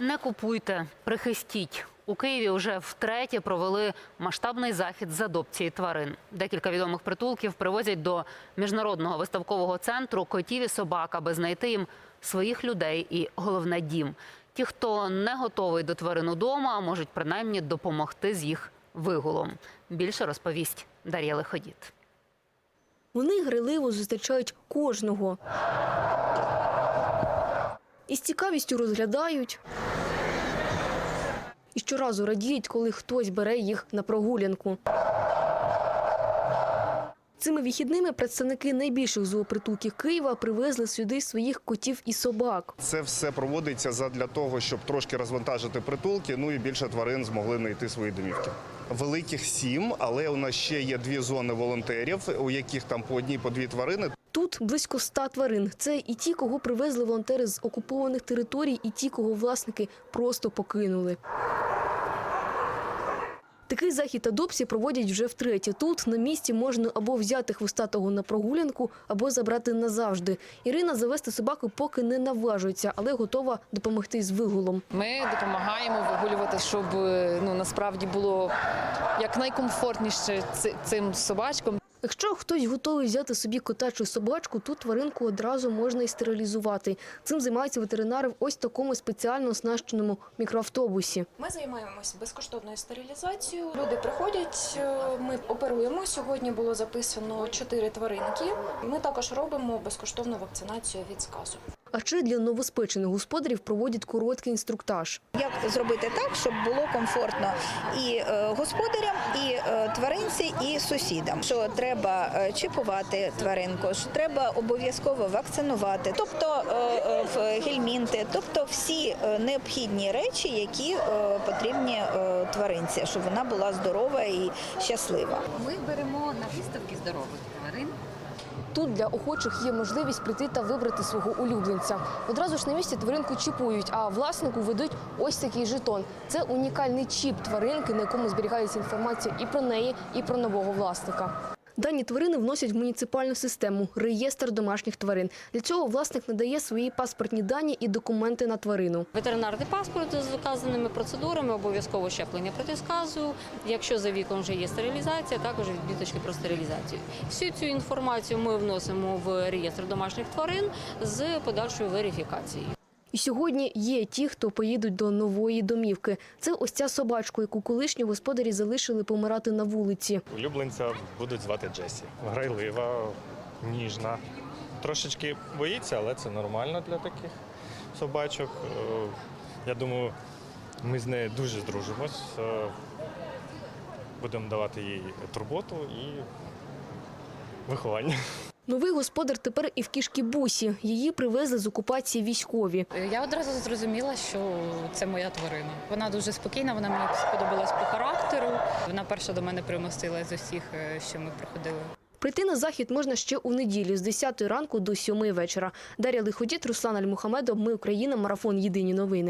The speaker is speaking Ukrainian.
Не купуйте, прихистіть. У Києві вже втретє провели масштабний захід з адопції тварин. Декілька відомих притулків привозять до міжнародного виставкового центру котів і собак, аби знайти їм своїх людей і головне дім. Ті, хто не готовий до тварин удома, можуть принаймні допомогти з їх вигулом. Більше розповість Дар'я Лиходіт. Вони гриливо зустрічають кожного. І з цікавістю розглядають. І щоразу радіють, коли хтось бере їх на прогулянку. Цими вихідними представники найбільших зоопритулків Києва привезли сюди своїх котів і собак. Це все проводиться задля того, щоб трошки розвантажити притулки, ну і більше тварин змогли знайти свої домівки. Великих сім, але у нас ще є дві зони волонтерів, у яких там по одній, по дві тварини. Тут близько ста тварин. Це і ті, кого привезли волонтери з окупованих територій, і ті, кого власники просто покинули. Такий захід адопції проводять вже втретє. Тут на місці можна або взяти хвостатого на прогулянку, або забрати назавжди. Ірина завести собаку поки не наважується, але готова допомогти з вигулом. Ми допомагаємо вигулювати, щоб е, ну насправді було якнайкомфортніше цим собачкам. Якщо хтось готовий взяти собі кота чи собачку, тут тваринку одразу можна і стерилізувати. Цим займаються ветеринари в ось такому спеціально оснащеному мікроавтобусі. Ми займаємося безкоштовною стерилізацією. Люди приходять, е, ми оперуємо. Сьогодні було записано чотири тваринки. Ми також робимо безкоштовну вакцинацію від сказу. А ще для новоспечених господарів проводять короткий інструктаж. Як зробити так, щоб було комфортно і е, господарям, і е, тваринці, і сусідам. Що треба е, чіпувати тваринку, що треба обов'язково вакцинувати, тобто в гельмінти, тобто всі необхідні речі, які потрібні тваринці, щоб вона була здорова і щаслива. Ми беремо на виставки здорових тварин. Тут для охочих є можливість прийти та вибрати свого улюбленця. Одразу ж на місці тваринку чіпують, а власнику ведуть ось такий жетон. Це унікальний чіп тваринки, на якому зберігається інформація і про неї, і про нового власника. Дані тварини вносять в муніципальну систему реєстр домашніх тварин. Для цього власник надає свої паспортні дані і документи на тварину. Ветеринарний паспорт з вказаними процедурами, обов'язково щеплення проти сказу. Якщо за віком вже є стерилізація, також відбіточки про стерилізацію. Всю цю інформацію ми вносимо в реєстр домашніх тварин з подальшою верифікацією. І сьогодні є ті, хто поїдуть до нової домівки. Це ось ця собачка, яку колишні господарі залишили помирати на вулиці. Улюбленця будуть звати Джесі. Грайлива, ніжна. Трошечки боїться, але це нормально для таких собачок. Е, Я думаю, ми з нею дуже здружимось. Е, Будемо давати їй турботу і виховання. Новий господар тепер і в кішки бусі. Її привезли з окупації військові. Я одразу зрозуміла, що це моя тварина. Вона дуже спокійна, вона мені сподобалась по характеру. Вона перша до мене примостила з усіх, е, що ми проходили. Прийти на захід можна ще у неділю з 10 ранку до 7 вечора. Дар'я Лиходіт, Руслан Альмухамедов. Ми Україна. Марафон. Єдині новини.